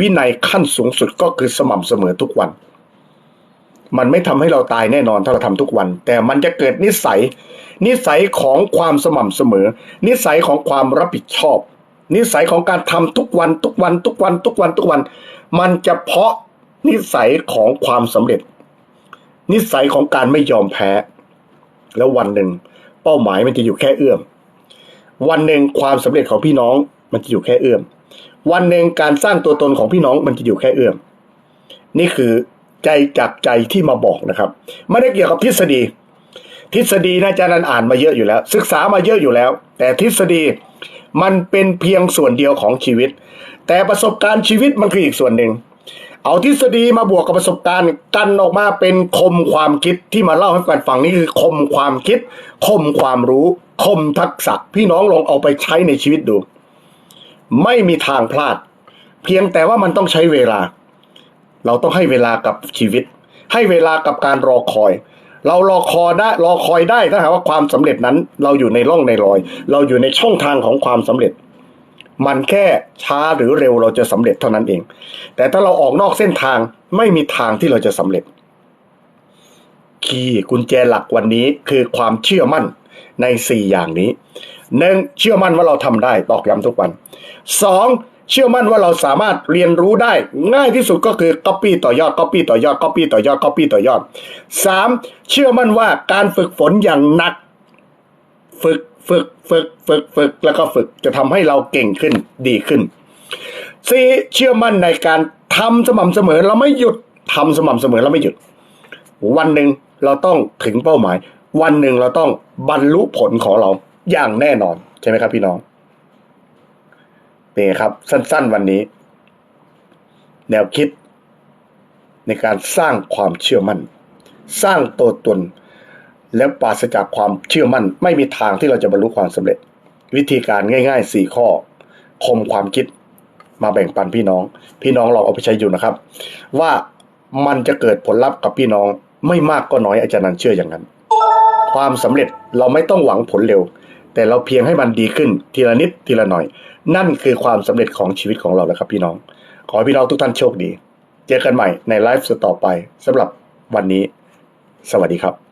วินัยขั้นสูงสุดก็คือสม่ำเสมอทุกวัน มันไม่ทำให้เราตายแน่นอนถ้าเราทำทุกวัน แต่มันจะเกิดนิสัย นิสัยของความสม่ำเสมอ นิสัยของความรับผิดชอบ นิสัยของการทำทุกวันทุกวันทุกวันทุกวันทุกวัน มันจะเพาะนิสัยของความสำเร็จ นิสัยของการไม่ยอมแพ้ แล้ววันหนึ่ง เป้าหมายมันจะอยู่แค่เอื้อม วันหนึ่งความสำเร็จของพี่น้องมันจะอยู่แค่เอื้อม วันหนึ่งการสร้างตัวตนของพี่น้องมันจะอยู่แค่เอื้อมนี่คือใจจากใจที่มาบอกนะครับ ไม่ได้เกี่ยวกับทฤษฎี ทฤษฎีนะอาจารย์นันอ่านมาเยอะอยู่แล้ว ศึกษามาเยอะอยู่แล้ว แต่ทฤษฎีมันเป็นเพียงส่วนเดียวของชีวิต แต่ประสบการณ์ชีวิตมันคืออีกส่วนหนึ่งเอาทฤษฎีมาบวกกับประสบการณ์กันออกมาเป็นคมความคิดที่มาเล่าให้กันฟังนี่คือคมความคิด คมความรู้ คมทักษะพี่น้องลองเอาไปใช้ในชีวิตดู ไม่มีทางพลาด เพียงแต่ว่ามันต้องใช้เวลา เราต้องให้เวลากับชีวิต ให้เวลากับการรอคอย เรารอคอยได้รอคอยได้ถ้าหากว่าความสำเร็จนั้น เราอยู่ในร่องในรอย เราอยู่ในช่องทางของความสำเร็จ มันแค่ช้าหรือเร็วเราจะสำเร็จเท่านั้นเอง แต่ถ้าเราออกนอกเส้นทางไม่มีทางที่เราจะสำเร็จ คีย์กุญแจหลักวันนี้คือความเชื่อมั่น ในสี่อย่างนี้หนึ่งเชื่อมั่นว่าเราทำได้ตอกย้ำทุกวันสองเชื่อมั่นว่าเราสามารถเรียนรู้ได้ ง่ายที่สุดก็คือ copy ต่อยอด copy ต่อยอด copy ต่อยอด copy ต่อยอดสามเชื่อมั่นว่าการฝึกฝนอย่างหนัก ฝึกฝึกฝึกฝึกฝึกแล้วก็ฝึกจะทำให้เราเก่งขึ้นดีขึ้นสี่เชื่อมั่นในการทำสม่ำเสมอเราไม่หยุดทำสม่ำเสมอเราไม่หยุด วันหนึ่งเราต้องถึงเป้าหมาย วันหนึ่งเราต้องบรรลุผลของเราอย่างแน่นอน ใช่ไหมครับพี่น้องนี่ครับ สั้นๆวันนี้ แนวคิดในการสร้างความเชื่อมั่น สร้างตัวตน และปราศจากความเชื่อมั่น ไม่มีทางที่เราจะบรรลุความสำเร็จ วิธีการง่ายๆสี่ข้อ คมความคิดมาแบ่งปันพี่น้อง พี่น้องลองเอาไปใช้อยู่นะครับ ว่ามันจะเกิดผลลัพธ์กับพี่น้องไม่มากก็น้อยอาจารย์นันเชื่ออย่างนั้น ความสำเร็จเราไม่ต้องหวังผลเร็ว แต่เราเพียงให้มันดีขึ้นทีละนิดทีละหน่อย นั่นคือความสำเร็จของชีวิตของเราแล้วครับพี่น้อง ขอให้พี่น้องทุกท่านโชคดี เจอกันใหม่ในไลฟ์สดต่อไปสำหรับวันนี้ สวัสดีครับ